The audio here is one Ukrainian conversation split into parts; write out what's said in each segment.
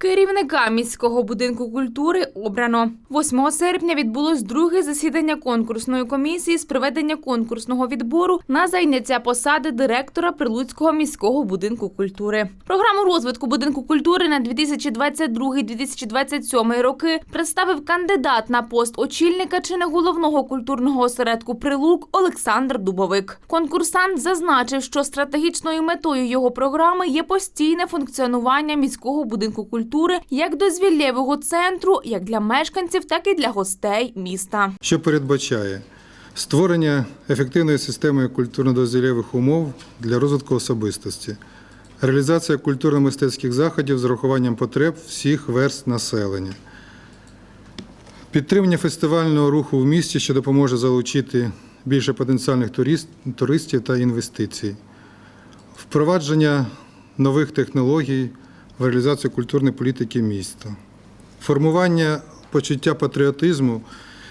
Керівника міського будинку культури обрано 8 серпня. Відбулось друге засідання конкурсної комісії з проведення конкурсного відбору на зайняття посади директора Прилуцького міського будинку культури. Програму розвитку будинку культури на 2022-2027 роки представив кандидат на пост очільника чи не головного культурного осередку Прилук Олександр Дубовик. Конкурсант зазначив, що стратегічною метою його програми є постійне функціонування міського будинку культури як дозвіллєвого центру, як для мешканців, так і для гостей міста. що передбачає? Створення ефективної системи культурно-дозвілєвих умов для розвитку особистості, реалізація культурно-мистецьких заходів з урахуванням потреб всіх верст населення, підтримання фестивального руху в місті, що допоможе залучити більше потенціальних турист- туристів та інвестицій, впровадження нових технологій в реалізацію культурної політики міста, формування почуття патріотизму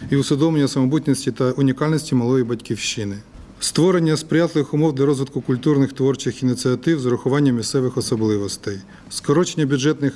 і усвідомлення самобутності та унікальності малої батьківщини, створення сприятливих умов для розвитку культурних творчих ініціатив з урахуванням місцевих особливостей, скорочення бюджетних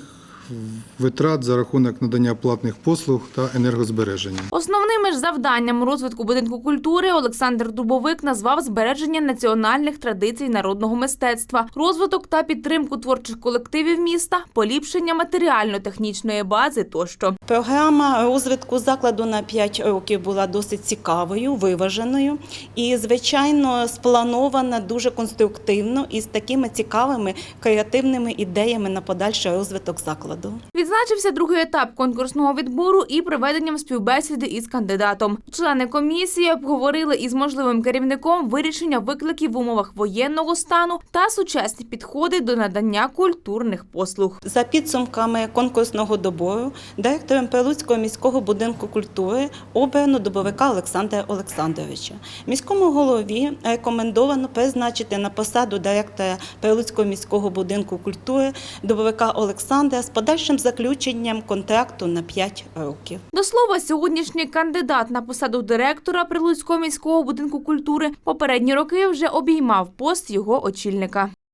витрат за рахунок надання платних послуг та енергозбереження. Основними ж завданням розвитку будинку культури Олександр Дубовик назвав збереження національних традицій народного мистецтва, розвиток та підтримку творчих колективів міста, поліпшення матеріально-технічної бази тощо. Програма розвитку закладу на 5 років була досить цікавою, виваженою і, звичайно, спланована дуже конструктивно і з такими цікавими креативними ідеями на подальший розвиток закладу. Відзначився другий етап конкурсного відбору і проведенням співбесіди із кандидатом. Члени комісії обговорили із можливим керівником вирішення викликів в умовах воєнного стану та сучасні підходи до надання культурних послуг. За підсумками конкурсного добору директором Прилуцького міського будинку культури обрано добовика Олександра Олександровича. Міському голові рекомендовано призначити на посаду директора Прилуцького міського будинку культури добовика Олександра з подальшим заключенням контракту на 5 років. До слова, сьогоднішній кандидат на посаду директора Прилуцького міського будинку культури попередні роки вже обіймав пост його очільника.